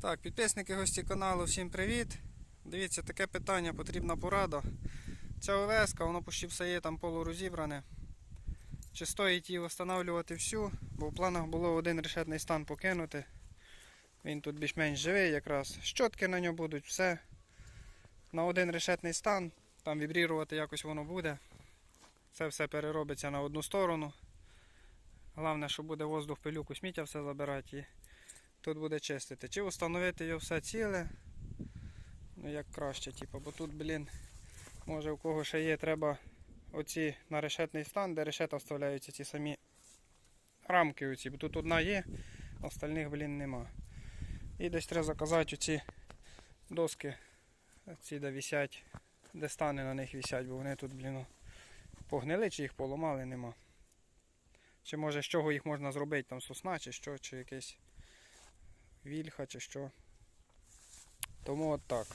Так, підписники гості каналу, всім привіт. Дивіться, таке питання, потрібна порада. Ця ОВС, воно почти все є там полурозібране. Чи стоїть її встановлювати всю, бо в планах було один решетний стан покинути. Він тут більш-менш живий якраз. Щотки на ньому будуть, все. На один решетний стан, там вібрірувати якось воно буде. Це все переробиться на одну сторону. Головне, що буде воздух, пилюку, сміття все забирати. І тут буде чистити. Чи встановити його все ціле. Ну як краще, типу, бо тут, блін, може у кого ще є, треба оці на решетний стан, де решета вставляються ці самі рамки оці, бо тут одна є, а остальних, блін, нема. І десь треба заказати оці доски, ці де висять, де стани на них висять, бо вони тут, блін, погнили, чи їх поламали, нема. Чи може з чого їх можна зробити, там сосна, чи що, чи якийсь вільха, чи що. Тому от так.